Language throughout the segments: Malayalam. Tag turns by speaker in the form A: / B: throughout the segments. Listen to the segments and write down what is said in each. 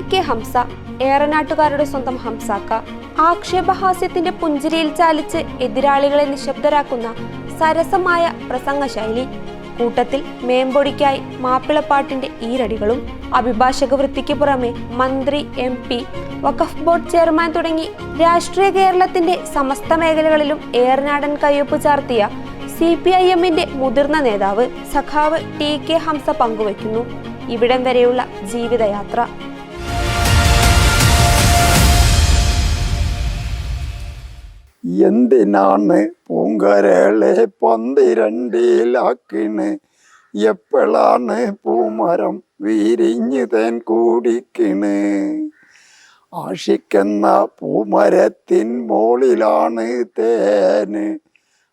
A: കെ ഹംസ ഏറനാട്ടുകാരുടെ സ്വന്തം ഹംസാക്ക. ആക്ഷേപഹാസ്യത്തിന്റെ പുഞ്ചിരിയിൽ ചാലിച്ച് എതിരാളികളെ നിശബ്ദരാക്കുന്ന സരസമായ പ്രസംഗശൈലി. കൂട്ടത്തിൽ മേമ്പൊടിക്കായി മാപ്പിളപ്പാട്ടിന്റെ ഈരടികളും അഭിഭാഷക വൃത്തിക്ക് പുറമെ മന്ത്രി എം പി വഖഫ് ബോർഡ് ചെയർമാൻ തുടങ്ങി രാഷ്ട്രീയ കേരളത്തിന്റെ സമസ്ത മേഖലകളിലും ഏറനാടൻ കയ്യൊപ്പ് ചാർത്തിയ സി പി ഐ എമ്മിന്റെ മുതിർന്ന നേതാവ് സഖാവ് ടി കെ ഹംസ പങ്കുവയ്ക്കുന്നു. ഇവിടം വരെയുള്ള ജീവിതയാത്ര.
B: എന്തിനാണ് പൂങ്കരളെ പന്തിരണ്ടിലാക്കിണ് എപ്പോഴാണ് പൂമരം വിരിഞ്ഞു തേൻ കൂടിക്കിണ്? ആഷിക്കുന്ന പൂമരത്തിൻ മോളിലാണ് തേന്.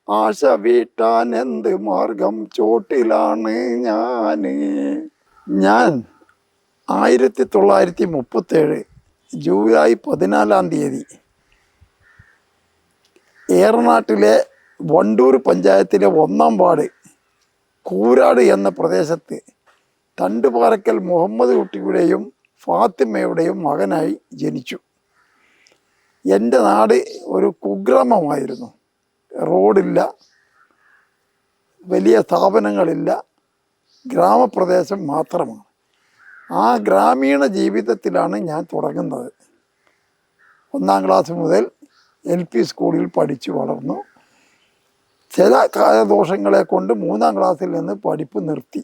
B: ആശ വീട്ടാൻ എന്ത് മാർഗം ചോട്ടിലാണ് ഞാൻ. ഞാൻ ആയിരത്തി തൊള്ളായിരത്തി മുപ്പത്തേഴ് ജൂലൈ പതിനാലാം തീയതി ഏറനാട്ടിലെ വണ്ടൂർ പഞ്ചായത്തിലെ ഒന്നാം വാർഡ് കൂരാട് എന്ന പ്രദേശത്ത് തണ്ടുപാറക്കൽ മുഹമ്മദ് കുട്ടിയുടെയും ഫാത്തിമയുടെയും മകനായി ജനിച്ചു. എന്റെ നാട് ഒരു കുഗ്രാമമായിരുന്നു. റോഡില്ല വലിയ സ്ഥാപനങ്ങളില്ല ഗ്രാമപ്രദേശം മാത്രമാണ്. ആ ഗ്രാമീണ ജീവിതത്തിലാണ് ഞാൻ തുടങ്ങുന്നത്. ഒന്നാം ക്ലാസ് മുതൽ എൽ പി സ്കൂളിൽ പഠിച്ചു വളർന്നു. ചില കാലദോഷങ്ങളെ കൊണ്ട് മൂന്നാം ക്ലാസ്സിൽ നിന്ന് പഠിപ്പ് നിർത്തി.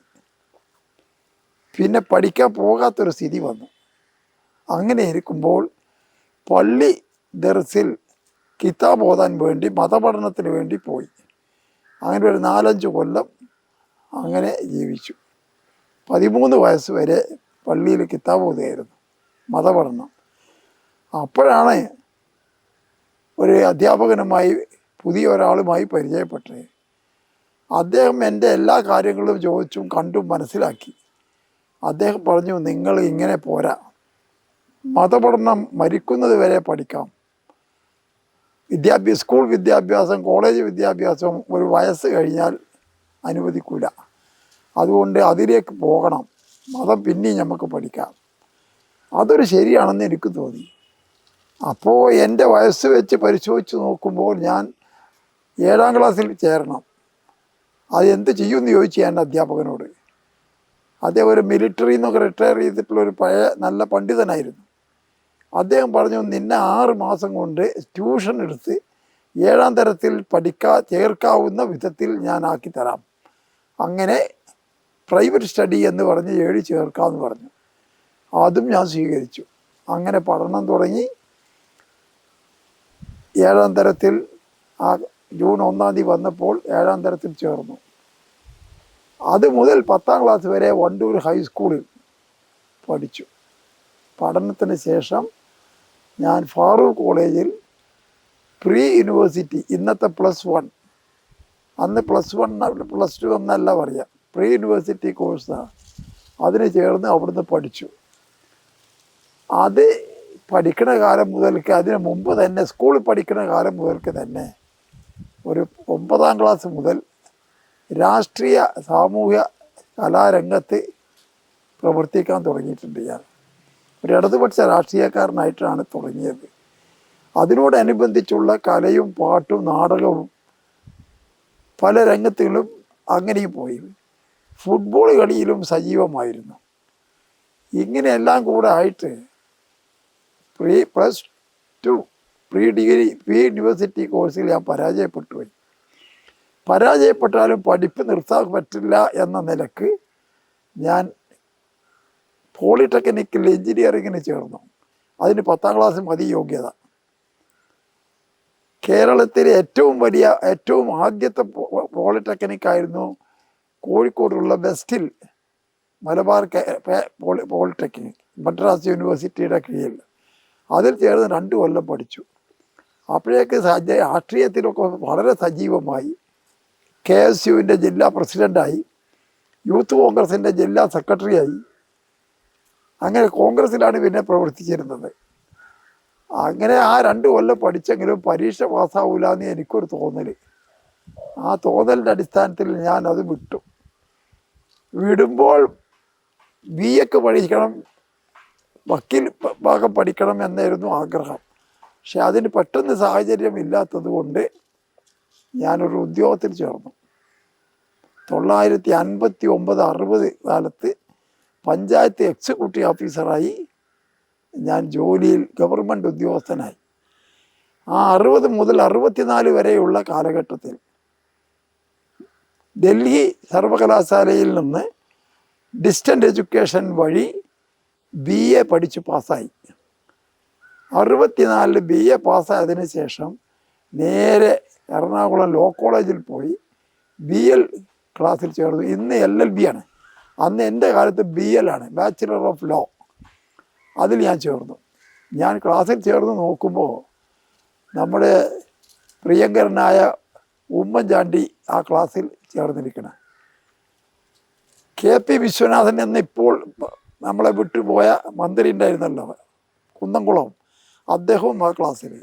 B: പിന്നെ പഠിക്കാൻ പോകാത്തൊരു സ്ഥിതി വന്നു. അങ്ങനെ ഇരിക്കുമ്പോൾ പള്ളി ദർസിൽ കിതാബ് ഓതാൻ വേണ്ടി മതപഠനത്തിന് വേണ്ടി പോയി. അങ്ങനെ ഒരു നാലഞ്ച് കൊല്ലം അങ്ങനെ ജീവിച്ചു. പതിമൂന്ന് വയസ്സ് വരെ പള്ളിയിൽ കിതാബ് ഓതുകയായിരുന്നു മതപഠനം. അപ്പോഴാണ് ഒരു അധ്യാപകനുമായി പുതിയ ഒരാളുമായി പരിചയപ്പെട്ടത് അദ്ദേഹം എന്റെ എല്ലാ കാര്യങ്ങളും ചോദിച്ചും കണ്ടും മനസ്സിലാക്കി. അദ്ദേഹം പറഞ്ഞു നിങ്ങൾ ഇങ്ങനെ പോരാ. മതപഠനം മരിക്കുന്നത് വരെ പഠിക്കാം. വിദ്യാഭ്യാസ സ്കൂൾ വിദ്യാഭ്യാസം കോളേജ് വിദ്യാഭ്യാസം ഒരു വയസ്സ് കഴിഞ്ഞാൽ അനുവദിക്കൂല. അതുകൊണ്ട് അതിലേക്ക് പോകണം. മതം പിന്നെയും നമുക്ക് പഠിക്കാം. അതൊരു ശരിയാണെന്ന് എനിക്ക് തോന്നി. അപ്പോൾ എന്റെ വയസ്സ് വെച്ച് പരിശോധിച്ച് നോക്കുമ്പോൾ ഞാൻ ഏഴാം ക്ലാസ്സിൽ ചേരണം. അത് എന്ത് ചെയ്യുമെന്ന് ചോദിച്ചു ഞാൻ അധ്യാപകനോട്. അദ്ദേഹം ഒരു മിലിറ്ററിയിൽ നിന്നൊക്കെ റിട്ടയർ ചെയ്തിട്ടുള്ള ഒരു പഴയ നല്ല പണ്ഡിതനായിരുന്നു. അദ്ദേഹം പറഞ്ഞു നിന്നെ ആറ് മാസം കൊണ്ട് ട്യൂഷൻ എടുത്ത് ഏഴാം തരത്തിൽ പഠിക്കാ ചേർക്കാവുന്ന വിധത്തിൽ ഞാൻ ആക്കി തരാം. അങ്ങനെ പ്രൈവറ്റ് സ്റ്റഡി എന്ന് പറഞ്ഞ് ഏഴ് ചേർക്കാമെന്ന് പറഞ്ഞു. അതും ഞാൻ സ്വീകരിച്ചു. അങ്ങനെ പഠനം തുടങ്ങി. ഏഴാം തരത്തിൽ ആ ജൂൺ ഒന്നാം തീയതി വന്നപ്പോൾ ഏഴാം തരത്തിൽ ചേർന്നു. അത് മുതൽ പത്താം ക്ലാസ് വരെ വണ്ടൂർ ഹൈസ്കൂളിൽ പഠിച്ചു. പഠനത്തിന് ശേഷം ഞാൻ ഫാറൂഖ് കോളേജിൽ പ്രീ യൂണിവേഴ്സിറ്റി ഇന്നത്തെ പ്ലസ് വൺ അന്ന് പ്ലസ് വൺ പ്ലസ് ടു എന്നല്ല പറയാം. പ്രീ യൂണിവേഴ്സിറ്റി കോഴ്സാണ് അതിന് ചേർന്ന് അവിടുന്ന് പഠിച്ചു. അത് പഠിക്കുന്ന കാലം മുതൽക്ക് അതിന് മുമ്പ് തന്നെ സ്കൂളിൽ പഠിക്കുന്ന കാലം മുതൽക്ക് തന്നെ ഒരു ഒമ്പതാം ക്ലാസ് മുതൽ രാഷ്ട്രീയ സാമൂഹ്യ കലാരംഗത്ത് പ്രവർത്തിക്കാൻ തുടങ്ങിയിട്ടുണ്ട് ഞാൻ ഒരു ഇടതുപക്ഷ രാഷ്ട്രീയക്കാരനായിട്ടാണ് തുടങ്ങിയത്. അതിനോടനുബന്ധിച്ചുള്ള കലയും പാട്ടും നാടകവും പല രംഗത്തുകളും അങ്ങനെയും പോയി. ഫുട്ബോൾ കളിയിലും സജീവമായിരുന്നു. ഇങ്ങനെയെല്ലാം കൂടെ ആയിട്ട് pre plus two pre degree pre university കോഴ്സിൽ ഞാൻ പരാജയപ്പെട്ടു. പോയി പരാജയപ്പെട്ടാലും പഠിപ്പ് നിർത്താൻ പറ്റില്ല എന്ന നിലയ്ക്ക് ഞാൻ പോളിടെക്നിക്കൽ എഞ്ചിനീയറിങ്ങിന് ചേർന്നു. അതിന് പത്താം ക്ലാസ് മതി യോഗ്യത. കേരളത്തിലെ ഏറ്റവും വലിയ ഏറ്റവും ആദ്യത്തെ പോ- പോളിടെക്നിക് ആയിരുന്നു കോഴിക്കോടുള്ള വെസ്റ്റിൽ മലബാർ പോളിടെക്നിക് മദ്രാസ് യൂണിവേഴ്സിറ്റിയുടെ കീഴിൽ. അതിൽ ചേർന്ന് രണ്ട് കൊല്ലം പഠിച്ചു. അപ്പോഴേക്ക് സജ- രാഷ്ട്രീയത്തിലൊക്കെ വളരെ സജീവമായി. കെ എസ് യുവിന്റെ ജില്ലാ പ്രസിഡന്റായി യൂത്ത് കോൺഗ്രസിന്റെ ജില്ലാ സെക്രട്ടറിയായി. അങ്ങനെ കോൺഗ്രസ്സിലാണ് പിന്നെ പ്രവർത്തിച്ചിരുന്നത്. അങ്ങനെ ആ രണ്ട് കൊല്ലം പഠിച്ചെങ്കിലും പരീക്ഷ പാസ്സാവൂല എന്ന് എനിക്കൊരു തോന്നൽ ആ തോന്നലിന്റെ അടിസ്ഥാനത്തിൽ ഞാൻ അത് വിട്ടു. വിടുമ്പോൾ ബി എക്ക് പഠിക്കണം വക്കീൽ ഭാഗം പഠിക്കണം എന്നായിരുന്നു ആഗ്രഹം. പക്ഷെ അതിന് പെട്ടെന്ന് സാഹചര്യം ഇല്ലാത്തത് കൊണ്ട് ഞാനൊരു ഉദ്യോഗത്തിൽ ചേർന്നു. തൊള്ളായിരത്തി അൻപത്തി ഒമ്പത് അറുപത് കാലത്ത് പഞ്ചായത്ത് എക്സിക്യൂട്ടീവ് ഓഫീസറായി ഞാൻ ജോലിയിൽ ഗവൺമെന്റ് ഉദ്യോഗസ്ഥനായി. ആ അറുപത് മുതൽ അറുപത്തിനാല് വരെയുള്ള കാലഘട്ടത്തിൽ ഡൽഹി സർവകലാശാലയിൽ നിന്ന് ഡിസ്റ്റന്റ് എഡ്യൂക്കേഷൻ വഴി ബി എ പഠിച്ച് പാസ്സായി. അറുപത്തിനാലിൽ ബി എ പാസ്സായതിനു ശേഷം നേരെ എറണാകുളം ലോ കോളേജിൽ പോയി ബി എൽ ക്ലാസ്സിൽ ചേർന്നു. ഇന്ന് എൽ എൽ ബി ആണ്. അന്ന് എന്റെ കാലത്ത് ബി എൽ ആണ്. ബാച്ചിലർ ഓഫ് ലോ അതിൽ ഞാൻ ചേർന്നു. ഞാൻ ക്ലാസ്സിൽ ചേർന്ന് നോക്കുമ്പോൾ നമ്മുടെ പ്രിയങ്കരനായ ഉമ്മൻചാണ്ടി ആ ക്ലാസ്സിൽ ചേർന്നിരിക്കണം. കെ പി വിശ്വനാഥൻ എന്ന ഇപ്പോൾ നമ്മളെ വിട്ടുപോയ മന്ത്രി ഉണ്ടായിരുന്നല്ലോ കുന്നംകുളം. അദ്ദേഹവും ആ ക്ലാസ്സിൽ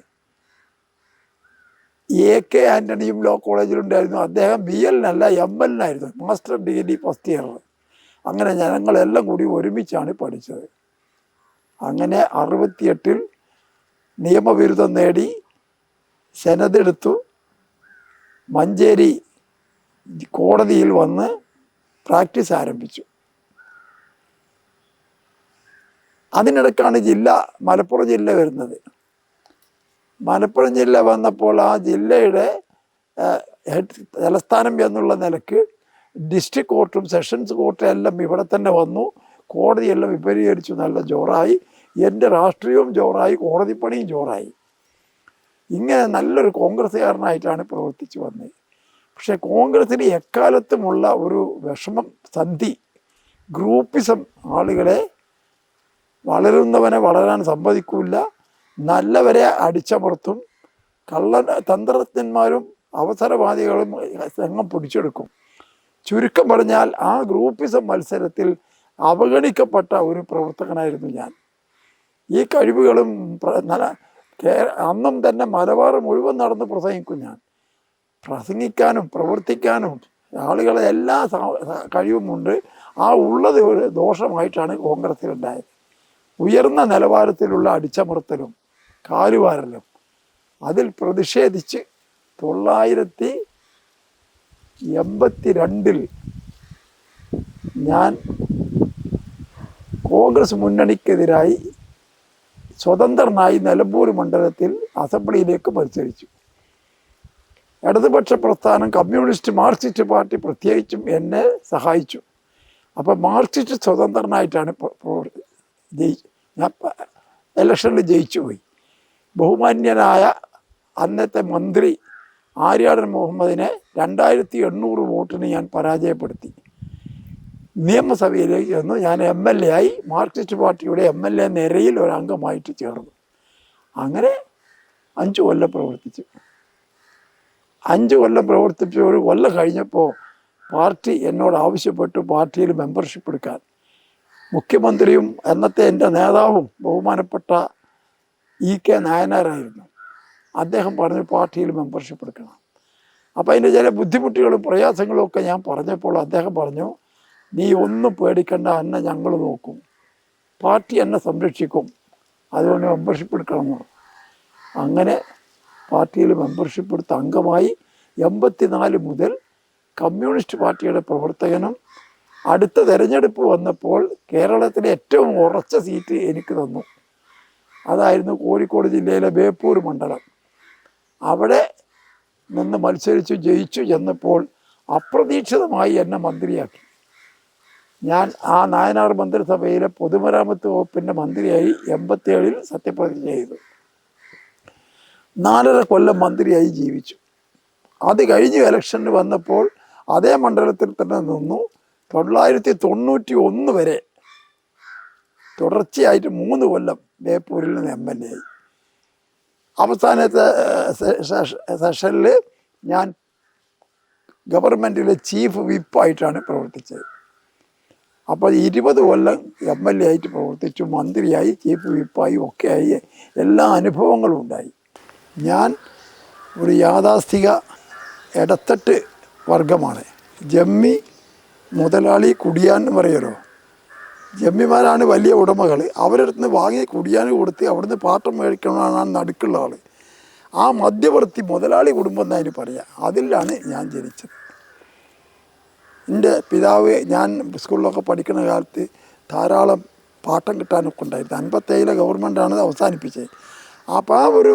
B: എ കെ ആന്റണിയും ലോ കോളേജിലുണ്ടായിരുന്നു അദ്ദേഹം ബി എല്ലിനല്ല എം എല്ലിനായിരുന്നു മാസ്റ്റർ ഡിഗ്രി ഫസ്റ്റ് ഇയർ. അങ്ങനെ ഞങ്ങളെല്ലാം കൂടി ഒരുമിച്ചാണ് പഠിച്ചത്. അങ്ങനെ അറുപത്തിയെട്ടിൽ നിയമബിരുദം നേടി സെനതെടുത്തു. മഞ്ചേരി കോടതിയിൽ വന്ന് പ്രാക്ടീസ് ആരംഭിച്ചു. അതിനിടക്കാണ് ജില്ല മലപ്പുറം ജില്ല വരുന്നത്. മലപ്പുറം ജില്ല വന്നപ്പോൾ ആ ജില്ലയുടെ ഹെഡ് തലസ്ഥാനം എന്നുള്ള നിലയ്ക്ക് ഡിസ്ട്രിക്ട് കോർട്ടും സെഷൻസ് കോർട്ടും എല്ലാം ഇവിടെ തന്നെ വന്നു. കോടതിയെല്ലാം വിപരീകരിച്ചു നല്ല ജോറായി. എന്റെ രാഷ്ട്രീയവും ജോറായി. കോടതി പണിയും ജോറായി. ഇങ്ങനെ നല്ലൊരു കോൺഗ്രസ്സുകാരനായിട്ടാണ് പ്രവർത്തിച്ചു വന്നത്. പക്ഷേ കോൺഗ്രസ്സിന് എക്കാലത്തുമുള്ള ഒരു വിഷമം സന്ധി ഗ്രൂപ്പിസം ആളുകളെ വളരുന്നവനെ വളരാൻ സമ്മതിക്കില്ല. നല്ലവരെ അടിച്ചമർത്തും. കള്ള തന്ത്രജ്ഞന്മാരും അവസരവാദികളും സംഘം പിടിച്ചെടുക്കും. ചുരുക്കം പറഞ്ഞാൽ ആ ഗ്രൂപ്പിസം മത്സരത്തിൽ അവഗണിക്കപ്പെട്ട ഒരു പ്രവർത്തകനായിരുന്നു ഞാൻ. ഈ കഴിവുകളും അന്നും തന്നെ മലബാർ മുഴുവൻ നടന്ന് പ്രസംഗിക്കും ഞാൻ. പ്രസംഗിക്കാനും പ്രവർത്തിക്കാനും ആളുകളെ എല്ലാ കഴിവുമുണ്ട്. ആ ഉള്ളത് ഒരു ദോഷമായിട്ടാണ് കോൺഗ്രസ്സിലുണ്ടായത്. ഉയർന്ന നിലവാരത്തിലുള്ള അടിച്ചമർത്തലും കാലുവാരലും അതിൽ പ്രതിഷേധിച്ച് തൊള്ളായിരത്തി എൺപത്തി രണ്ടിൽ ഞാൻ കോൺഗ്രസ് മുന്നണിക്കെതിരായി സ്വതന്ത്രനായി നിലമ്പൂർ മണ്ഡലത്തിൽ അസംബ്ലിയിലേക്ക് മത്സരിച്ചു. ഇടതുപക്ഷ പ്രസ്ഥാനം കമ്മ്യൂണിസ്റ്റ് മാർക്സിസ്റ്റ് പാർട്ടി പ്രത്യേകിച്ചും എന്നെ സഹായിച്ചു. അപ്പോൾ മാർക്സിസ്റ്റ് സ്വതന്ത്രനായിട്ടാണ് ജയി ഇലക്ഷനിൽ ജയിച്ചു പോയി ബഹുമാന്യനായ അന്നത്തെ മന്ത്രി ആര്യാടൻ മുഹമ്മദിനെ രണ്ടായിരത്തി എണ്ണൂറ് വോട്ടിന് ഞാൻ പരാജയപ്പെടുത്തി. നിയമസഭയിലേക്ക് ചെന്നു ഞാൻ എം എൽ എ ആയി മാർക്സിസ്റ്റ് പാർട്ടിയുടെ എം എൽ എ നിരയിൽ ഒരു അംഗമായിട്ട് ചേർന്നു. അങ്ങനെ അഞ്ച് കൊല്ലം പ്രവർത്തിച്ചു. അഞ്ച് കൊല്ലം പ്രവർത്തിച്ച ഒരു കൊല്ലം കഴിഞ്ഞപ്പോൾ പാർട്ടി എന്നോട് ആവശ്യപ്പെട്ടു പാർട്ടിയിൽ മെമ്പർഷിപ്പ് എടുക്കാൻ. മുഖ്യമന്ത്രിയും അന്നത്തെ എന്റെ നേതാവും ബഹുമാനപ്പെട്ട ഇ കെ നായനാരായിരുന്നു. അദ്ദേഹം പറഞ്ഞു പാർട്ടിയിൽ മെമ്പർഷിപ്പ് എടുക്കണം. അപ്പോൾ അതിന്റെ ചില ബുദ്ധിമുട്ടുകളും പ്രയാസങ്ങളും ഒക്കെ ഞാൻ പറഞ്ഞപ്പോൾ അദ്ദേഹം പറഞ്ഞു നീ ഒന്നും പേടിക്കേണ്ട എന്നെ ഞങ്ങൾ നോക്കും. പാർട്ടി എന്നെ സംരക്ഷിക്കും. അതുകൊണ്ട് മെമ്പർഷിപ്പ് എടുക്കണം എന്ന്. അങ്ങനെ പാർട്ടിയിൽ മെമ്പർഷിപ്പ് എടുത്ത അംഗമായി എൺപത്തിനാല് മുതൽ കമ്മ്യൂണിസ്റ്റ് പാർട്ടിയുടെ പ്രവർത്തകനും അടുത്ത തെരഞ്ഞെടുപ്പ് വന്നപ്പോൾ കേരളത്തിലെ ഏറ്റവും ഉറച്ച സീറ്റ് എനിക്ക് തന്നു. അതായിരുന്നു കോഴിക്കോട് ജില്ലയിലെ ബേപ്പൂർ മണ്ഡലം. അവിടെ നിന്ന് മത്സരിച്ചു ജയിച്ചു ചെന്നപ്പോൾ അപ്രതീക്ഷിതമായി എന്നെ മന്ത്രിയാക്കി. ഞാൻ ആ നായനാർ മന്ത്രിസഭയിലെ പൊതുമരാമത്ത് വകുപ്പിന്റെ മന്ത്രിയായി എൺപത്തിയേഴിൽ സത്യപ്രതിജ്ഞ ചെയ്തു. നാലര കൊല്ലം മന്ത്രിയായി ജീവിച്ചു. അത് കഴിഞ്ഞ് ഇലക്ഷന് വന്നപ്പോൾ അതേ മണ്ഡലത്തിൽ തന്നെ നിന്നു. തൊള്ളായിരത്തി തൊണ്ണൂറ്റി ഒന്ന് വരെ തുടർച്ചയായിട്ട് മൂന്ന് കൊല്ലം ബേപ്പൂരിൽ നിന്ന് എം എൽ എ ആയി. അവസാനത്തെ സെഷനിൽ ഞാൻ ഗവൺമെന്റിലെ ചീഫ് വിപ്പായിട്ടാണ് പ്രവർത്തിച്ചത്. അപ്പോൾ ഇരുപത് കൊല്ലം എം എൽ എ ആയിട്ട് പ്രവർത്തിച്ചു മന്ത്രിയായി ചീഫ് വിപ്പായി ഒക്കെ ആയി എല്ലാ അനുഭവങ്ങളും ഉണ്ടായി. ഞാൻ ഒരു യാഥാസ്ഥിക ഇടത്തട്ട് വർഗമാണ്. ജമ്മി മുതലാളി കുടിയാൻ എന്ന് പറയുമല്ലോ ജമ്മിമാരാണ് വലിയ ഉടമകൾ അവരടുത്ത് വാങ്ങി കുടിയാൻ കൊടുത്ത് അവിടുന്ന് പാട്ടം മേടിക്കണമെന്നാണ് നടുക്കുള്ള ആൾ ആ മധ്യവർത്തി മുതലാളി കുടുംബം എന്നതിന് പറയാം. അതിലാണ് ഞാൻ ജനിച്ചത്. എന്റെ പിതാവ് ഞാൻ സ്കൂളിലൊക്കെ പഠിക്കുന്ന കാലത്ത് ധാരാളം പാട്ടം കിട്ടാനൊക്കെ ഉണ്ടായിരുന്നു. അൻപത്തേഴിലെ ഗവൺമെന്റാണ് അവസാനിപ്പിച്ചത്. അപ്പോൾ ആ ഒരു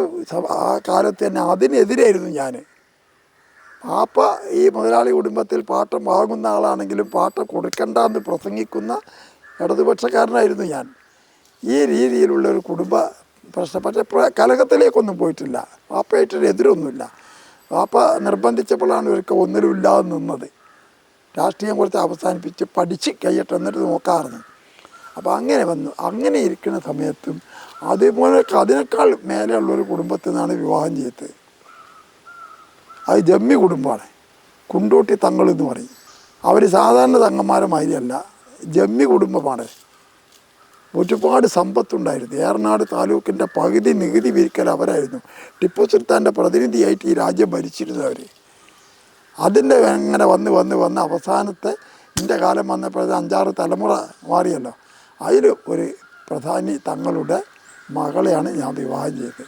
B: ആ കാലത്ത് തന്നെ അതിനെതിരായിരുന്നു ഞാൻ പാപ്പ ഈ മുതലാളി കുടുംബത്തിൽ പാട്ടം വാങ്ങുന്ന ആളാണെങ്കിലും പാട്ട് കൊടുക്കണ്ട എന്ന് പ്രസംഗിക്കുന്ന ഇടതുപക്ഷക്കാരനായിരുന്നു ഞാൻ. ഈ രീതിയിലുള്ള ഒരു കുടുംബ പ്രശ്നം. പക്ഷേ കലഹത്തിലേക്കൊന്നും പോയിട്ടില്ല. പാപ്പയായിട്ടൊരു എതിരൊന്നുമില്ല. പാപ്പ നിർബന്ധിച്ചപ്പോഴാണ് ഇവർക്ക് ഒന്നിലും ഇല്ലാതെ നിന്നത്. രാഷ്ട്രീയം കുറച്ച് അവസാനിപ്പിച്ച് പഠിച്ച് കഴിയട്ടെ എന്നിട്ട് നോക്കാറുണ്ട്. അപ്പോൾ അങ്ങനെ വന്നു. അങ്ങനെ ഇരിക്കുന്ന സമയത്തും അതുപോലെ അതിനേക്കാൾ മേലെയുള്ളൊരു കുടുംബത്തിൽ നിന്നാണ് വിവാഹം ചെയ്തത്. അത് ജമ്മി കുടുംബമാണ്. കുണ്ടോട്ടി തങ്ങൾ എന്ന് പറയും. അവർ സാധാരണ തങ്ങന്മാരെ മാതിരിയല്ല. ജമ്മി കുടുംബമാണ്. ഒരുപാട് സമ്പത്തുണ്ടായിരുന്നു. ഏറനാട് താലൂക്കിന്റെ പകുതി നികുതി വിരിക്കൽ അവരായിരുന്നു. ടിപ്പു സുൽത്താന്റെ പ്രതിനിധിയായിട്ട് ഈ രാജ്യം ഭരിച്ചിരുന്നു അവർ. അതിന്റെ അങ്ങനെ വന്ന് വന്ന് വന്ന് അവസാനത്തെ എന്റെ കാലം വന്നപ്പോഴത്തെ അഞ്ചാറ് തലമുറ മാറിയല്ലോ. അതിൽ ഒരു പ്രധാനി തങ്ങളുടെ മകളെയാണ് ഞാൻ വിവാഹം ചെയ്തത്.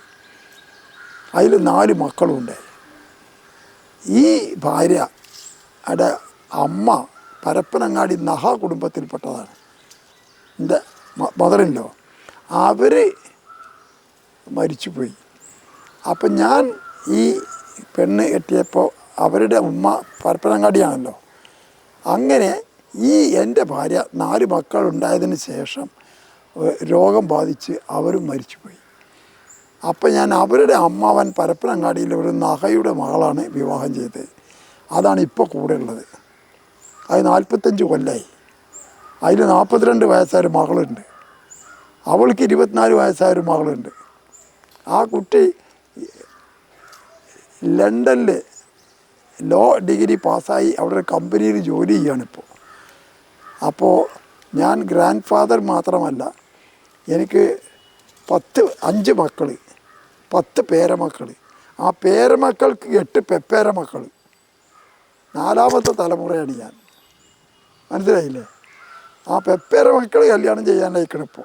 B: അതിൽ നാല് മക്കളുണ്ട്. ഈ ഭാര്യ അവിടെ അമ്മ പരപ്പനങ്ങാടി നഹ കുടുംബത്തിൽപ്പെട്ടതാണ്. എന്റെ മദറിൻലോ അവർ മരിച്ചുപോയി. അപ്പം ഞാൻ ഈ പെണ്ണ് കെട്ടിയപ്പോൾ അവരുടെ ഉമ്മ പരപ്പനങ്ങാടിയാണല്ലോ. അങ്ങനെ ഈ എന്റെ ഭാര്യ നാല് മക്കളുണ്ടായതിന് ശേഷം രോഗം ബാധിച്ച് അവരും മരിച്ചുപോയി. അപ്പം ഞാൻ അവരുടെ അമ്മാവൻ പരപ്പനങ്ങാടിയിലെ ഒരു നഹയുടെ മകളാണ് വിവാഹം ചെയ്തത്. അതാണ് ഇപ്പോൾ കൂടെ ഉള്ളത് അത് നാൽപ്പത്തഞ്ച് കൊല്ലായി. അതിൽ നാൽപ്പത്തിരണ്ട് വയസ്സായ ഒരു മകളുണ്ട്. അവൾക്ക് ഇരുപത്തിനാല് വയസ്സായ ഒരു മകളുണ്ട്. ആ കുട്ടി ലണ്ടനിൽ ലോ ഡിഗ്രി പാസ്സായി അവിടെ ഒരു കമ്പനിയിൽ ജോലി ചെയ്യുകയാണിപ്പോൾ അപ്പോൾ ഞാൻ ഗ്രാൻഡ് ഫാദർ മാത്രമല്ല എനിക്ക് പത്ത് അഞ്ച് മക്കൾ പത്ത് പേരമക്കൾ ആ പേരമക്കൾക്ക് എട്ട് പെപ്പേരമക്കൾ നാലാമത്തെ തലമുറയാണ് ഞാൻ. മനസ്സിലായില്ലേ? ആ പെപ്പേരമക്കൾ കല്യാണം ചെയ്യാനായിക്കണം ഇപ്പോൾ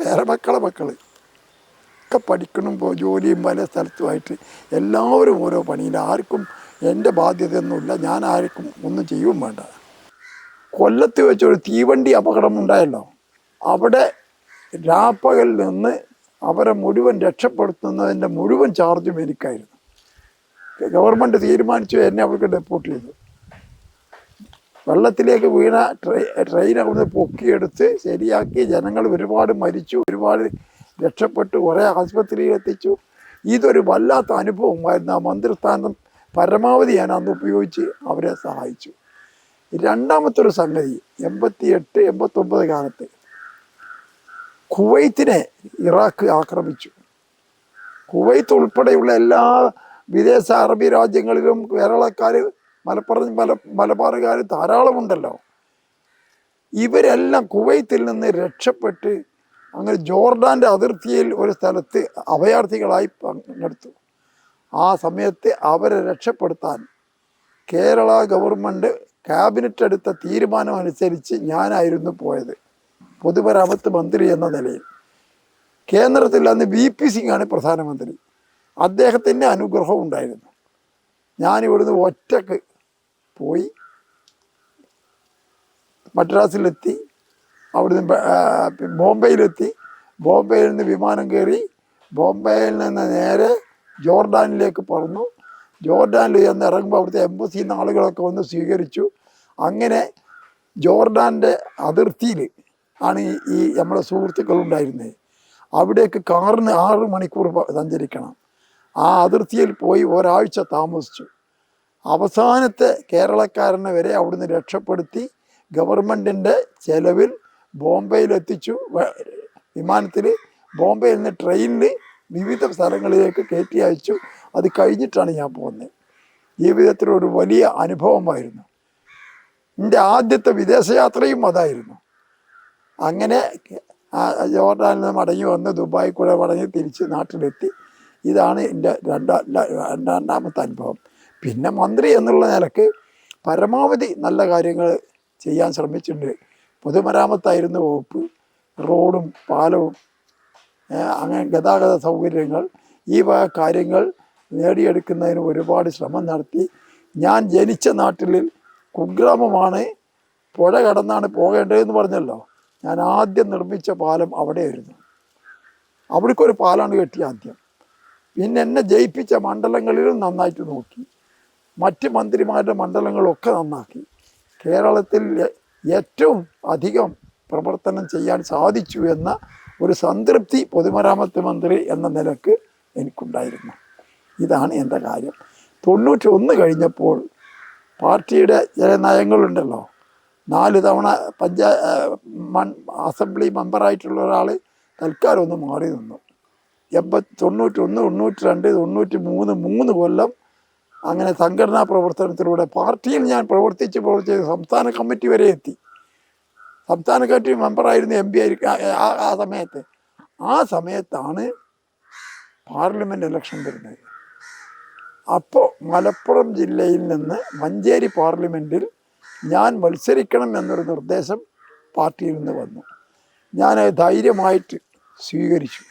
B: പേരമക്കളെ മക്കൾ ഒക്കെ പഠിക്കണം ഇപ്പോൾ ജോലിയും പല സ്ഥലത്തുമായിട്ട് എല്ലാവരും ഓരോ പണിയിൽ ആർക്കും എന്റെ ബാധ്യതയൊന്നുമില്ല. ഞാൻ ആർക്കും ഒന്നും ചെയ്യും വേണ്ട. കൊല്ലത്ത് വെച്ചൊരു തീവണ്ടി അപകടം ഉണ്ടായല്ലോ. അവിടെ രാപ്പകൽ നിന്ന് അവരെ മുഴുവൻ രക്ഷപ്പെടുത്തുന്നതിന്റെ മുഴുവൻ ചാർജും എനിക്കായിരുന്നു. ഗവൺമെന്റ് തീരുമാനിച്ചു എന്നെ അവർക്ക് ഡെപ്പോർട്ട് ചെയ്തു. വെള്ളത്തിലേക്ക് വീണ ട്രെയിൻ ട്രെയിൻ അവിടുന്ന് പൊക്കിയെടുത്ത് ശരിയാക്കി. ജനങ്ങൾ ഒരുപാട് മരിച്ചു ഒരുപാട് രക്ഷപ്പെട്ടു കുറേ ആശുപത്രിയിൽ എത്തിച്ചു. ഇതൊരു വല്ലാത്ത അനുഭവമായിരുന്നു. ആ മന്ത്രിസ്ഥാനം പരമാവധി ഞാൻ അന്ന് ഉപയോഗിച്ച് അവരെ സഹായിച്ചു. രണ്ടാമത്തെ ഒരു സംഗതി എൺപത്തി എട്ട് എൺപത്തൊമ്പത് കാലത്ത് കുവൈത്തിനെ ഇറാഖ് ആക്രമിച്ചു. കുവൈത്ത് ഉൾപ്പെടെയുള്ള എല്ലാ വിദേശ അറബി രാജ്യങ്ങളിലും കേരളക്കാർ മലപ്പുറം മല മലബാറുകാർ ധാരാളമുണ്ടല്ലോ. ഇവരെല്ലാം കുവൈത്തിൽ നിന്ന് രക്ഷപ്പെട്ട് അങ്ങനെ ജോർഡാന്റെ അതിർത്തിയിൽ ഒരു സ്ഥലത്ത് അഭയാർത്ഥികളായി പങ്കെടുത്തു. ആ സമയത്ത് അവരെ രക്ഷപ്പെടുത്താൻ കേരള ഗവൺമെന്റ് ക്യാബിനറ്റ് എടുത്ത തീരുമാനമനുസരിച്ച് ഞാനായിരുന്നു പോയത്. പൊതുമരാമത്ത് മന്ത്രി എന്ന നിലയിൽ. കേന്ദ്രത്തിൽ അന്ന് വി പി സിംഗ് ആണ് പ്രധാനമന്ത്രി. അദ്ദേഹത്തിന്റെ അനുഗ്രഹം ഉണ്ടായിരുന്നു. ഞാനിവിടുന്ന് ഒറ്റയ്ക്ക് പോയി മദ്രാസിലെത്തി അവിടുന്ന് ബോംബെയിലെത്തി. ബോംബെയിൽ നിന്ന് വിമാനം കയറി ബോംബെയിൽ നിന്ന് നേരെ ജോർഡാനിലേക്ക് പറന്നു. ജോർഡാനിൽ ചെന്ന് ഇറങ്ങുമ്പോൾ അവിടുത്തെ എംബസിയിൽ നിന്ന് ആളുകളൊക്കെ വന്ന് സ്വീകരിച്ചു. അങ്ങനെ ജോർഡാന്റെ അതിർത്തിയിൽ ആണ് ഈ- നമ്മുടെ സുഹൃത്തുക്കളുണ്ടായിരുന്നത് അവിടേക്ക് കാറിന് ആറ് മണിക്കൂർ സഞ്ചരിക്കണം. ആ അതിർത്തിയിൽ പോയി ഒരാഴ്ച താമസിച്ചു. അവസാനത്തെ കേരളക്കാരനെ വരെ അവിടുന്ന് രക്ഷപ്പെടുത്തി ഗവൺമെന്റിന്റെ ചെലവിൽ ബോംബെയിലെത്തിച്ചു. വിമാനത്തിൽ ബോംബെയിൽ നിന്ന് ട്രെയിനിൽ വിവിധ സ്ഥലങ്ങളിലേക്ക് കയറ്റി അയച്ചു. അത് കഴിഞ്ഞിട്ടാണ് ഞാൻ പോകുന്നത് ജീവിതത്തിലൊരു വലിയ അനുഭവമായിരുന്നു. എന്റെ ആദ്യത്തെ വിദേശയാത്രയും അതായിരുന്നു. അങ്ങനെ ജോർഡാനിൽ നിന്ന് മടങ്ങി വന്ന് ദുബായി കൂടെ മടങ്ങി തിരിച്ച് നാട്ടിലെത്തി. ഇതാണ് എന്റെ രണ്ടാ രണ്ടാമത്തെ അനുഭവം. പിന്നെ മന്ത്രി എന്നുള്ള നിലയ്ക്ക് പരമാവധി നല്ല കാര്യങ്ങൾ ചെയ്യാൻ ശ്രമിച്ചിട്ടുണ്ട്. പൊതുമരാമത്തായിരുന്നു വകുപ്പ് റോഡും പാലവും അങ്ങനെ ഗതാഗത സൗകര്യങ്ങൾ ഈ വക കാര്യങ്ങൾ നേടിയെടുക്കുന്നതിന് ഒരുപാട് ശ്രമം നടത്തി. ഞാൻ ജനിച്ച നാട്ടിൽ കുഗ്രാമമാണ് പുഴ കടന്നാണ് പോകേണ്ടതെന്ന് പറഞ്ഞല്ലോ. ഞാൻ ആദ്യം നിർമ്മിച്ച പാലം അവിടെയായിരുന്നു. അവിടേക്കൊരു പാലാണ് കെട്ടി ആദ്യം. പിന്നെ എന്നെ ജയിപ്പിച്ച മണ്ഡലങ്ങളിലും നന്നായിട്ട് നോക്കി. മറ്റ് മന്ത്രിമാരുടെ മണ്ഡലങ്ങളൊക്കെ നന്നാക്കി. കേരളത്തിൽ ഏറ്റവും അധികം പ്രവർത്തനം ചെയ്യാൻ സാധിച്ചു എന്ന ഒരു സംതൃപ്തി പൊതുമരാമത്ത് മന്ത്രി എന്ന നിലയ്ക്ക് എനിക്കുണ്ടായിരുന്നു. ഇതാണ് എന്റെ കാര്യം. തൊണ്ണൂറ്റി ഒന്ന് കഴിഞ്ഞപ്പോൾ പാർട്ടിയുടെ ചില നയങ്ങളുണ്ടല്ലോ നാല് തവണ പഞ്ചായ മൺ അസംബ്ലി മെമ്പറായിട്ടുള്ള ഒരാൾ തൽക്കാലം ഒന്ന് മാറി നിന്നു. എൺപത്തി തൊണ്ണൂറ്റി ഒന്ന് തൊണ്ണൂറ്റി രണ്ട് തൊണ്ണൂറ്റി മൂന്ന് മൂന്ന് കൊല്ലം അങ്ങനെ സംഘടനാ പ്രവർത്തനത്തിലൂടെ പാർട്ടിയിൽ ഞാൻ പ്രവർത്തിച്ച് പ്രവർത്തിച്ച് സംസ്ഥാന കമ്മിറ്റി വരെ എത്തി. സംസ്ഥാന കമ്മിറ്റി മെമ്പറായിരുന്നു എം പി ആയിരിക്കും ആ സമയത്ത്. ആ സമയത്താണ് പാർലമെന്റ് ഇലക്ഷൻ വരുന്നത്. അപ്പോൾ മലപ്പുറം ജില്ലയിൽ നിന്ന് മഞ്ചേരി പാർലമെന്റിൽ ഞാൻ മത്സരിക്കണം എന്നൊരു നിർദ്ദേശം പാർട്ടിയിൽ നിന്ന് വന്നു. ഞാൻ ധൈര്യമായിട്ട് സ്വീകരിച്ചു.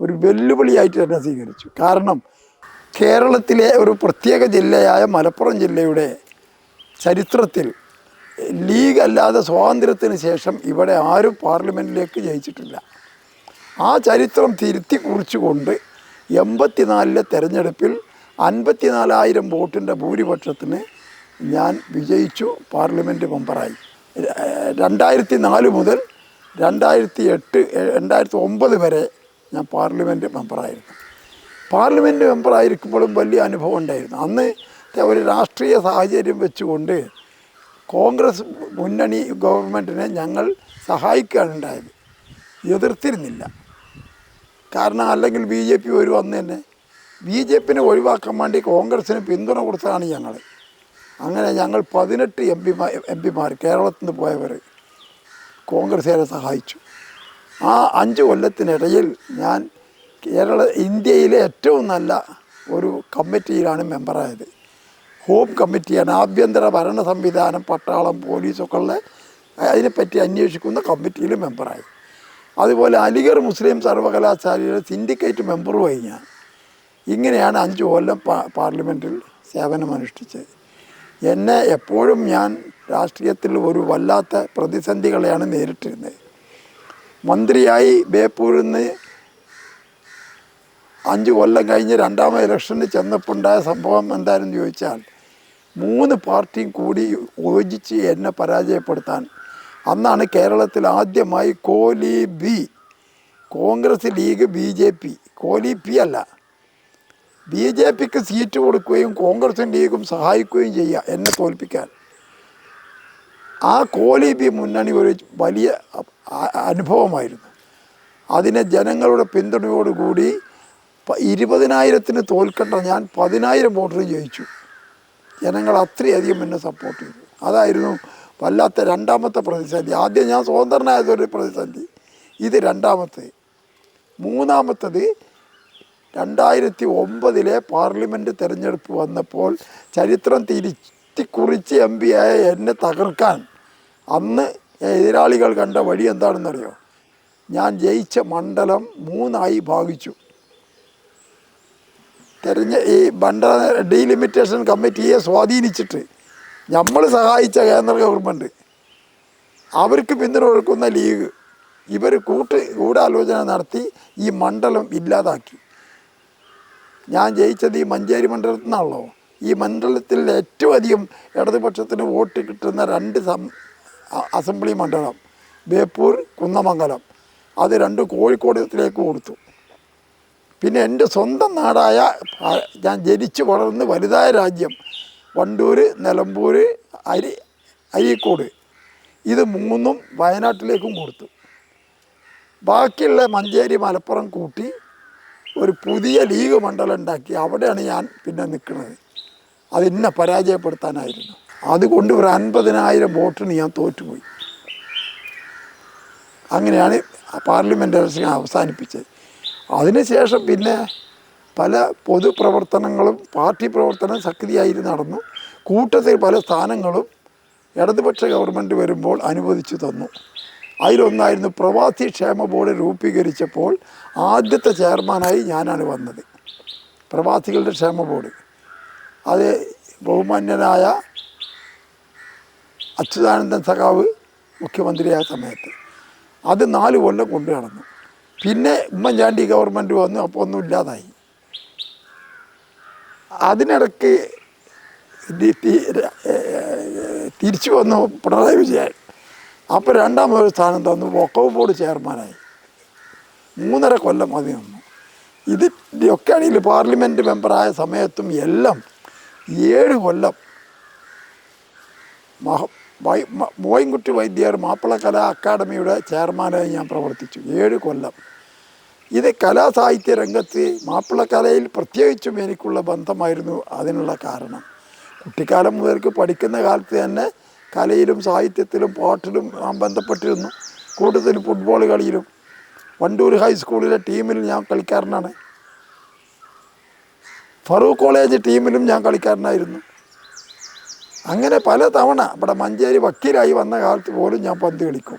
B: ഒരു വെല്ലുവിളിയായിട്ട് തന്നെ സ്വീകരിച്ചു. കാരണം കേരളത്തിലെ ഒരു പ്രത്യേക ജില്ലയായ മലപ്പുറം ജില്ലയുടെ ചരിത്രത്തിൽ ലീഗ് അല്ലാതെ സ്വാതന്ത്ര്യത്തിന് ശേഷം ഇവിടെ ആരും പാർലമെന്റിലേക്ക് ജയിച്ചിട്ടില്ല. ആ ചരിത്രം തിരുത്തി കുറിച്ചുകൊണ്ട് എൺപത്തിനാലിലെ തെരഞ്ഞെടുപ്പിൽ അൻപത്തിനാലായിരം വോട്ടിന്റെ ഭൂരിപക്ഷത്തിന് ഞാൻ വിജയിച്ചു പാർലമെന്റ് മെമ്പറായി രണ്ടായിരത്തി നാല് മുതൽ രണ്ടായിരത്തി എട്ട് രണ്ടായിരത്തി ഒമ്പത് വരെ ഞാൻ പാർലമെന്റ് മെമ്പറായിരുന്നു പാർലമെന്റ് മെമ്പറായിരിക്കുമ്പോഴും വലിയ അനുഭവം ഉണ്ടായിരുന്നു. അന്ന് ഒരു രാഷ്ട്രീയ സാഹചര്യം വെച്ചുകൊണ്ട് കോൺഗ്രസ് മുന്നണി ഗവൺമെന്റിനെ ഞങ്ങൾ സഹായിക്കുകയാണ് ഉണ്ടായത് എതിർത്തിരുന്നില്ല. കാരണം അല്ലെങ്കിൽ ബി ജെ പി ഒരു വന്ന് തന്നെ ബി ജെ പിന്നെ ഒഴിവാക്കാൻ വേണ്ടി കോൺഗ്രസ്സിന് പിന്തുണ കൊടുത്തതാണ് ഞങ്ങൾ അങ്ങനെ ഞങ്ങൾ പതിനെട്ട് എം പിമാർ എം പിമാർ കേരളത്തിൽ നിന്ന് പോയവർ കോൺഗ്രസ്സുകാരെ സഹായിച്ചു. ആ അഞ്ച് കൊല്ലത്തിനിടയിൽ ഞാൻ കേരള ഇന്ത്യയിലെ ഏറ്റവും നല്ല ഒരു കമ്മിറ്റിയിലാണ് മെമ്പറായത്. ഹോം കമ്മിറ്റിയാണ് ആഭ്യന്തര ഭരണ സംവിധാനം പട്ടാളം പോലീസൊക്കെ ഉള്ള അതിനെപ്പറ്റി അന്വേഷിക്കുന്ന കമ്മിറ്റിയിൽ മെമ്പറായി. അതുപോലെ അലിഗർ മുസ്ലിം സർവകലാശാലയുടെ സിൻഡിക്കേറ്റ് മെമ്പറുമായി ഞാൻ. ഇങ്ങനെയാണ് അഞ്ച് കൊല്ലം പാർലമെന്റിൽ സേവനമനുഷ്ഠിച്ചത്. എന്നെ എപ്പോഴും ഞാൻ രാഷ്ട്രീയത്തിൽ ഒരു വല്ലാത്ത പ്രതിസന്ധികളെയാണ് നേരിട്ടിരുന്നത്. മന്ത്രിയായി ബേപ്പൂരിൽ നിന്ന് അഞ്ച് കൊല്ലം കഴിഞ്ഞ് രണ്ടാമത് ഇലക്ഷന് ചെന്നപ്പോൾ ഉണ്ടായ സംഭവം എന്തായിരുന്നു ചോദിച്ചാൽ മൂന്ന് പാർട്ടിയും കൂടി യോജിച്ച് എന്നെ പരാജയപ്പെടുത്താൻ. അന്നാണ് കേരളത്തിൽ ആദ്യമായി Kohli B Congress League B J P. Kohli P അല്ല ബി ജെ പിക്ക് സീറ്റ് കൊടുക്കുകയും കോൺഗ്രസും ലീഗും സഹായിക്കുകയും ചെയ്യുക എന്നെ തോൽപ്പിക്കാൻ. ആ കോലി ബി മുന്നണി ഒരു വലിയ അനുഭവമായിരുന്നു. അതിനെ ജനങ്ങളുടെ പിന്തുണയോടുകൂടി ഇരുപതിനായിരത്തിന് തോൽക്കണ്ട ഞാൻ പതിനായിരം വോട്ടർ ജയിച്ചു. ജനങ്ങൾ അത്രയധികം എന്നെ സപ്പോർട്ട് ചെയ്തു. അതായിരുന്നു വല്ലാത്ത രണ്ടാമത്തെ പ്രതിസന്ധി. ആദ്യം ഞാൻ സ്വതന്ത്രനായതൊരു പ്രതിസന്ധി. ഇത് രണ്ടാമത്തെ. മൂന്നാമത്തത് രണ്ടായിരത്തി ഒമ്പതിലെ പാർലമെന്റ് തിരഞ്ഞെടുപ്പ് വന്നപ്പോൾ ചരിത്രം തിരുത്തി കുറിച്ച് എം പി ആയ എന്നെ തകർക്കാൻ അന്ന് എതിരാളികൾ കണ്ട വഴി എന്താണെന്നറിയോ? ഞാൻ ജയിച്ച മണ്ഡലം മൂന്നായി ഭാഗിച്ചു. തെരഞ്ഞ ഈ മണ്ഡല ഡീലിമിറ്റേഷൻ കമ്മിറ്റിയെ സ്വാധീനിച്ചിട്ട് നമ്മൾ സഹായിച്ച കേന്ദ്ര ഗവൺമെന്റ് അവർക്ക് പിന്തുണ കൊടുക്കുന്ന ലീഗ്. ഇവർ കൂട്ട് ഗൂഢാലോചന നടത്തി ഈ മണ്ഡലം ഇല്ലാതാക്കി. ഞാൻ ജയിച്ചത് ഈ മഞ്ചേരി മണ്ഡലത്തിൽ നിന്നാണല്ലോ. ഈ മണ്ഡലത്തിൽ ഏറ്റവും അധികം ഇടതുപക്ഷത്തിന് വോട്ട് കിട്ടുന്ന രണ്ട് അസംബ്ലി മണ്ഡലം ബേപ്പൂർ കുന്നമംഗലം. അത് രണ്ട് കോഴിക്കോടത്തിലേക്ക് കൊടുത്തു. പിന്നെ എന്റെ സ്വന്തം നാടായ ഞാൻ ജനിച്ചു വളർന്ന് വലുതായ രാജ്യം വണ്ടൂർ നിലമ്പൂർ അരി അരീക്കോട്. ഇത് മൂന്നും വയനാട്ടിലേക്കും കൊടുത്തു. ബാക്കിയുള്ള മഞ്ചേരി മലപ്പുറം കൂട്ടി ഒരു പുതിയ ലീഗ് മണ്ഡലം ഉണ്ടാക്കി അവിടെയാണ് ഞാൻ പിന്നെ നിൽക്കുന്നത്. അതിന്നെ പരാജയപ്പെടുത്താനായിരുന്നു. അതുകൊണ്ട് ഒരു അൻപതിനായിരം വോട്ടിന് ഞാൻ തോറ്റുപോയി. അങ്ങനെയാണ് പാർലമെന്റ് ഇലക്ഷൻ അവസാനിപ്പിച്ചത്. അതിനുശേഷം പിന്നെ പല പൊതുപ്രവർത്തനങ്ങളും പാർട്ടി പ്രവർത്തനം ശക്തിയായി നടന്നു. കൂട്ടത്തിൽ പല സ്ഥാനങ്ങളും ഇടതുപക്ഷ ഗവൺമെന്റ് വരുമ്പോൾ അനുവദിച്ചു തന്നു. അതിലൊന്നായിരുന്നു പ്രവാസി ക്ഷേമ ബോർഡ് രൂപീകരിച്ചപ്പോൾ ആദ്യത്തെ ചെയർമാനായി ഞാനാണ് വന്നത്. പ്രവാസികളുടെ ക്ഷേമ ബോർഡ്. അത് ബഹുമാന്യനായ അച്യുതാനന്ദൻ സഖാവ് മുഖ്യമന്ത്രിയായ സമയത്ത്. അത് നാല് കൊല്ലം കൊണ്ടു നടന്നു. പിന്നെ ഉമ്മൻചാണ്ടി ഗവൺമെന്റ് വന്നു അപ്പോൾ ഒന്നും ഇല്ലാതായി. അതിനിടയ്ക്ക് തിരിച്ചു വന്നു പിണറായി വിജയൻ. അപ്പോൾ രണ്ടാമതൊരു സ്ഥാനം തന്നു വക്കവ് ബോർഡ് ചെയർമാനായി. മൂന്നര കൊല്ലം മതി നിന്നു. ഇതിന്റെയൊക്കെ ആണെങ്കിൽ പാർലമെന്റ് മെമ്പറായ സമയത്തും എല്ലാം ഏഴ് കൊല്ലം മഹ വൈ മോയിൻകുട്ടി വൈദ്യർ മാപ്പിള കലാ അക്കാദമിയുടെ ചെയർമാനായി ഞാൻ പ്രവർത്തിച്ചു. ഏഴ് കൊല്ലം. ഇത് കലാസാഹിത്യ രംഗത്ത് മാപ്പിളക്കലയിൽ പ്രത്യേകിച്ചും എനിക്കുള്ള ബന്ധമായിരുന്നു അതിനുള്ള കാരണം. കുട്ടിക്കാലം മുതൽക്ക് പഠിക്കുന്ന കാലത്ത് തന്നെ കലയിലും സാഹിത്യത്തിലും പാട്ടിലും ബന്ധപ്പെട്ടിരുന്നു. കൂടുതൽ ഫുട്ബോൾ കളിയിലും വണ്ടൂർ ഹൈസ്കൂളിലെ ടീമിൽ ഞാൻ കളിക്കാരനാണ്. ഫറൂഖ് കോളേജ് ടീമിലും ഞാൻ കളിക്കാരനായിരുന്നു. അങ്ങനെ പല തവണ ഇവിടെ മഞ്ചേരി വക്കീലായി വന്ന കാലത്ത് പോലും ഞാൻ പന്ത് കളിക്കും.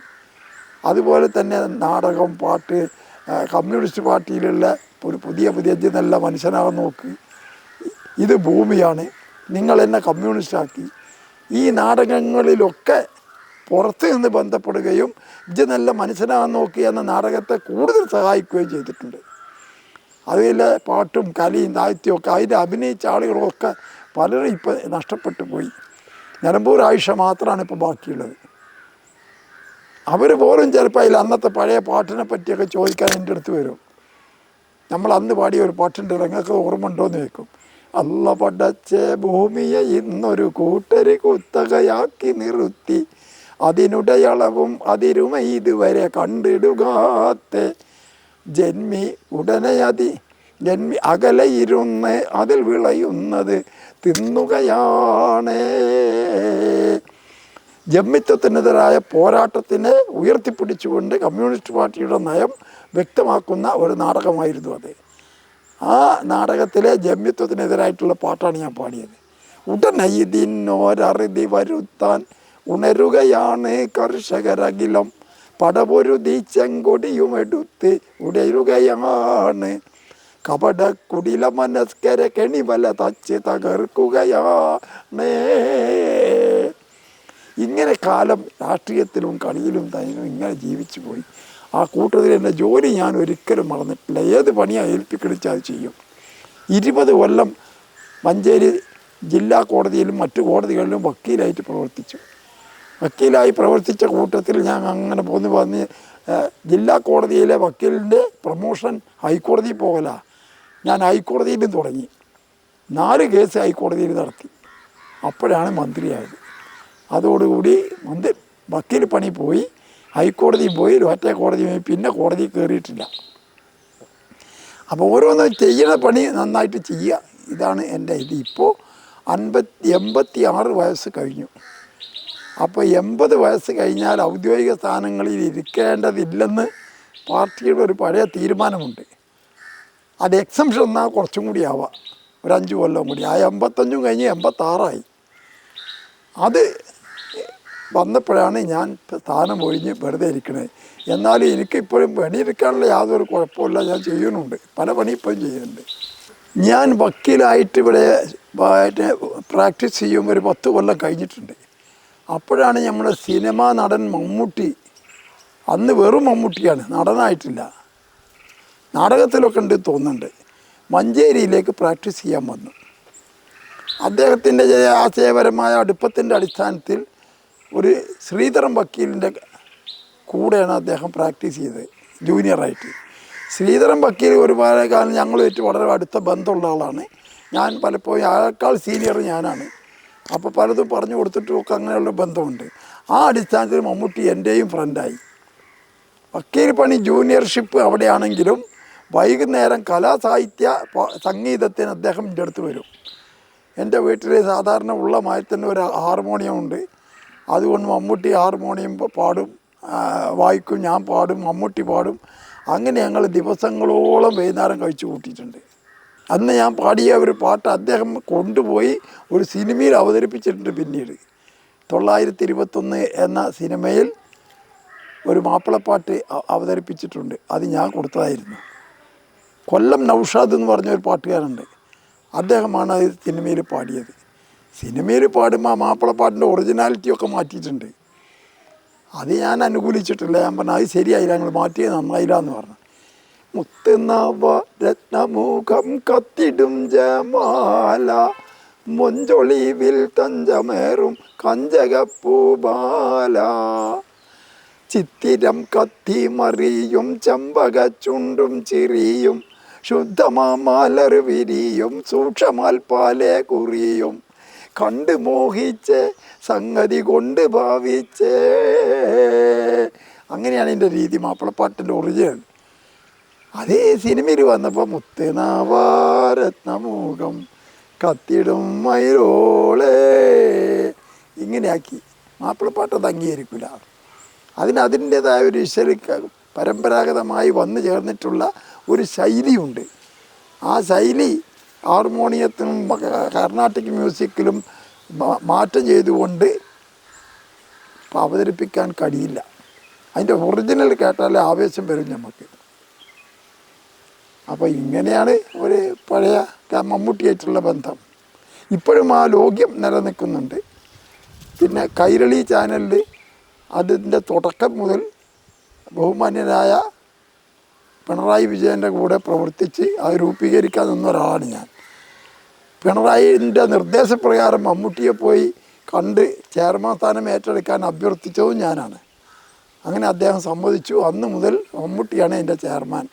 B: അതുപോലെ തന്നെ നാടകം പാട്ട് കമ്മ്യൂണിസ്റ്റ് പാർട്ടിയിലുള്ള ഒരു പുതിയ പുതിയ നല്ല മനുഷ്യനാകാൻ നോക്ക്. ഇത് ഭൂമിയാണ്. നിങ്ങൾ എന്നെ കമ്മ്യൂണിസ്റ്റാക്കി. ഈ നാടകങ്ങളിലൊക്കെ പുറത്ത് നിന്ന് ബന്ധപ്പെടുകയും ഇജ്ജ് നല്ല മനുഷ്യനാകാൻ നോക്കി എന്ന നാടകത്തെ കൂടുതൽ സഹായിക്കുകയും ചെയ്തിട്ടുണ്ട്. അതിലെ പാട്ടും കലയും ദാഹിത്യവും ഒക്കെ അതിൽ അഭിനയിച്ച ആളുകളൊക്കെ പലരും ഇപ്പം നഷ്ടപ്പെട്ടു പോയി. നിലമ്പൂർ ആയിഷ മാത്രമാണ് ഇപ്പോൾ ബാക്കിയുള്ളത്. അവർ പോലും ചിലപ്പോൾ അതിൽ അന്നത്തെ പഴയ പാട്ടിനെ പറ്റിയൊക്കെ ചോദിക്കാൻ എന്റെ അടുത്ത് വരും. നമ്മൾ അന്ന് പാടിയ ഒരു പാട്ടുണ്ട് നിങ്ങൾക്ക് ഓർമ്മ ഉണ്ടോ ചോദിക്കും. അല്ല പടച്ച ഭൂമിയെ ഇന്നൊരു കൂട്ടര് കുത്തകയാക്കി നിർത്തി. അതിനുടയളവും അതിരുമ ഇതുവരെ കണ്ടിടുകാത്ത. ജന്മി ഉടനെ അതി ജന്മി അകലയിരുന്ന് അതിൽ വിളയുന്നത് തിന്നുകയാണ്. ജമ്മിത്വത്തിനെതിരായ പോരാട്ടത്തിനെ ഉയർത്തിപ്പിടിച്ചുകൊണ്ട് കമ്മ്യൂണിസ്റ്റ് പാർട്ടിയുടെ നയം വ്യക്തമാക്കുന്ന ഒരു നാടകമായിരുന്നു അത്. ആ നാടകത്തിലെ ജമ്മിത്വത്തിനെതിരായിട്ടുള്ള പാട്ടാണ് ഞാൻ പാടിയത്. ഉടനെ ഇതിനോരറുതി വരുത്താൻ ഉണരുകയാണ് കർഷകരകിലം. പടപൊരുതി ചെങ്കൊടിയും എടുത്ത് ഉടരുകയാണ്. കപട കുടില മനസ്കര കെണിവല തച്ച് തകർക്കുകയാണ്. ഇങ്ങനെ കാലം രാഷ്ട്രീയത്തിലും കളിയിലും തന്നെ ഇങ്ങനെ ജീവിച്ചു പോയി. ആ കൂട്ടത്തിൽ എന്റെ ജോലി ഞാൻ ഒരിക്കലും മറന്നിട്ടില്ല. ഏത് പണിയാ ഏൽപ്പിക്കടിച്ചാൽ ചെയ്യും. ഇരുപത് കൊല്ലം മഞ്ചേരി ജില്ലാ കോടതിയിലും മറ്റു കോടതികളിലും വക്കീലായിട്ട് പ്രവർത്തിച്ചു. വക്കീലായി പ്രവർത്തിച്ച കൂട്ടത്തിൽ ഞാൻ അങ്ങനെ പോന്ന്. വന്ന് ജില്ലാ കോടതിയിലെ വക്കീലിന്റെ പ്രൊമോഷൻ ഹൈക്കോടതിയിൽ പോകല. ഞാൻ ഹൈക്കോടതിയിലും തുടങ്ങി. നാല് കേസ് ഹൈക്കോടതിയിൽ നടത്തി. അപ്പോഴാണ് മന്ത്രിയായത്. അതോടുകൂടി മന്ത്രി വക്കീൽ പണി പോയി. ഹൈക്കോടതിയിൽ പോയി ഒറ്റ കോടതി പോയി. പിന്നെ കോടതി കയറിയിട്ടില്ല. അപ്പോൾ ഓരോന്ന് ചെയ്യുന്ന പണി നന്നായിട്ട് ചെയ്യുക. ഇതാണ് എന്റെ ഇത്. ഇപ്പോൾ അൻപത്തി എൺപത്തി ആറ് വയസ്സ് കഴിഞ്ഞു. അപ്പോൾ എൺപത് വയസ്സ് കഴിഞ്ഞാൽ ഔദ്യോഗിക സ്ഥാനങ്ങളിൽ ഇരിക്കേണ്ടതില്ലെന്ന് പാർട്ടിയുടെ ഒരു പഴയ തീരുമാനമുണ്ട്. അത് എക്സംഷൻ എന്നാൽ കുറച്ചും കൂടി ആവാം. ഒരു അഞ്ച് കൊല്ലം കൂടി. ആ എൺപത്തഞ്ചും കഴിഞ്ഞ് എൺപത്താറായി. അത് വന്നപ്പോഴാണ് ഞാൻ സ്ഥാനം ഒഴിഞ്ഞ് വെറുതെ ഇരിക്കുന്നത് എന്നാലും എനിക്കിപ്പോഴും പണിയെടുക്കാനുള്ള യാതൊരു കുഴപ്പമില്ല ഞാൻ ചെയ്യുന്നുണ്ട്. പല പണി ഇപ്പോഴും ചെയ്യുന്നുണ്ട്. ഞാൻ വക്കീലായിട്ട് ഇവിടെ പ്രാക്ടീസ് ചെയ്യുമ്പോൾ ഒരു പത്ത് കൊല്ലം കഴിഞ്ഞിട്ടുണ്ട്. അപ്പോഴാണ് നമ്മുടെ സിനിമാ നടൻ മമ്മൂട്ടി. അന്ന് വെറും മമ്മൂട്ടിയാണ് നടനായിട്ടില്ല. നാടകത്തിലൊക്കെ ഉണ്ട് തോന്നുന്നുണ്ട്. മഞ്ചേരിയിലേക്ക് പ്രാക്ടീസ് ചെയ്യാൻ വന്നു. അദ്ദേഹത്തിന്റെ ആശയപരമായ അടുപ്പത്തിന്റെ അടിസ്ഥാനത്തിൽ ഒരു ശ്രീധരൻ വക്കീലിന്റെ കൂടെയാണ് അദ്ദേഹം പ്രാക്ടീസ് ചെയ്തത് ജൂനിയറായിട്ട്. ശ്രീധരൻ വക്കീൽ ഒരുപാട് കാലം ഞങ്ങളുമായിട്ട് വളരെ അടുത്ത ബന്ധമുള്ള ആളാണ്. ഞാൻ പലപ്പോഴും അയാൾക്കാൾ സീനിയർ ഞാനാണ്. അപ്പോൾ പലതും പറഞ്ഞു കൊടുത്തിട്ടുമൊക്കെ അങ്ങനെയുള്ള ബന്ധമുണ്ട്. ആ അടിസ്ഥാനത്തിൽ മമ്മൂട്ടി എന്റെയും ഫ്രണ്ടായി വക്കീൽ പണി ജൂനിയർഷിപ്പ് അവിടെയാണെങ്കിലും വൈകുന്നേരം കലാസാഹിത്യ സംഗീതത്തിന് അദ്ദേഹം എന്റെ അടുത്ത് വരും. എന്റെ വീട്ടിൽ സാധാരണ ഉള്ള മാതിരി തന്നെ ഒരു ഹാർമോണിയം ഉണ്ട്. അതുകൊണ്ട് മമ്മൂട്ടി ഹാർമോണിയം പാടും. വായിക്കും. ഞാൻ പാടും. മമ്മൂട്ടി പാടും. അങ്ങനെ ഞങ്ങൾ ദിവസങ്ങളോളം വൈകുന്നേരം കഴിച്ചു കൂട്ടിയിട്ടുണ്ട്. അന്ന് ഞാൻ പാടിയ ഒരു പാട്ട് അദ്ദേഹം കൊണ്ടുപോയി ഒരു സിനിമയിൽ അവതരിപ്പിച്ചിട്ടുണ്ട് പിന്നീട്. തൊള്ളായിരത്തി ഇരുപത്തൊന്ന് എന്ന സിനിമയിൽ ഒരു മാപ്പിളപ്പാട്ട് അവതരിപ്പിച്ചിട്ടുണ്ട്. അത് ഞാൻ കൊടുത്തതായിരുന്നു. കൊല്ലം നൗഷാദ് എന്ന് പറഞ്ഞ ഒരു പാട്ടുകാരുണ്ട് അദ്ദേഹമാണ് അത് സിനിമയിൽ പാടിയത്. സിനിമയിൽ പാടുമ്പോൾ ആ മാപ്പിളപ്പാട്ടിന്റെ ഒറിജിനാലിറ്റിയൊക്കെ മാറ്റിയിട്ടുണ്ട്. അത് ഞാൻ അനുകൂലിച്ചിട്ടില്ല. ഞാൻ പറഞ്ഞു അത് ശരിയായില്ല. ഞങ്ങൾ മാറ്റിയത് നന്നായില്ല എന്ന് പറഞ്ഞു. മുത്തുനവ രത്നമുഖം കത്തിടും ജമാല മൊഞ്ചൊളിവിൽ തഞ്ചമേറും കഞ്ചകപ്പൂബാല ചിത്തിരം കത്തി മറിയും ചമ്പക ചുണ്ടും ചിരിയും ശുദ്ധമാമലർ വിരിയും സൂക്ഷ്മമാൽ പാലെ കുറിയും. കണ്ട് മോഹിച്ച് സംഗതി കൊണ്ട് ഭാവിച്ചേ. അങ്ങനെയാണ് എന്റെ രീതി മാപ്പിളപ്പാട്ടിന്റെ ഒറിജിനൽ. അതേ സിനിമയിൽ വന്നപ്പോൾ മുത്തുനാവാരത്നമുഖം കത്തിടും മയിലോളേ. ഇങ്ങനെയാക്കി. മാപ്പിളപ്പാട്ട് അത് അംഗീകരിക്കില്ല അതിന് അതിന്റേതായ ഒരു ഈശ്വര പരമ്പരാഗതമായി വന്നു ചേർന്നിട്ടുള്ള ഒരു ശൈലിയുണ്ട്. ആ ശൈലി ഹാർമോണിയത്തിനും കർണാട്ടിക് മ്യൂസിക്കിലും മാറ്റം ചെയ്തുകൊണ്ട് അവതരിപ്പിക്കാൻ കഴിയില്ല. അതിന്റെ ഒറിജിനൽ കേട്ടാലേ ആവേശം വരും നമുക്ക് അപ്പോൾ ഇങ്ങനെയാണ് ഒരു പഴയ മമ്മൂട്ടിയായിട്ടുള്ള ബന്ധം. ഇപ്പോഴും ആ ലോക്യം നിലനിൽക്കുന്നുണ്ട്. പിന്നെ കൈരളി ചാനലിൽ അതിന്റെ തുടക്കം മുതൽ ബഹുമാന്യനായ പിണറായി വിജയന്റെ കൂടെ പ്രവർത്തിച്ച് അത് രൂപീകരിക്കാൻ നിന്ന ഒരാളാണ് ഞാൻ. പിണറായിന്റെ നിർദ്ദേശപ്രകാരം മമ്മൂട്ടിയെ പോയി കണ്ട് ചെയർമാൻ സ്ഥാനം ഏറ്റെടുക്കാൻ അഭ്യർത്ഥിച്ചതും ഞാനാണ്. അങ്ങനെ അദ്ദേഹം സമ്മതിച്ചു. അന്ന് മുതൽ മമ്മൂട്ടിയാണ് എന്റെ ചെയർമാൻ.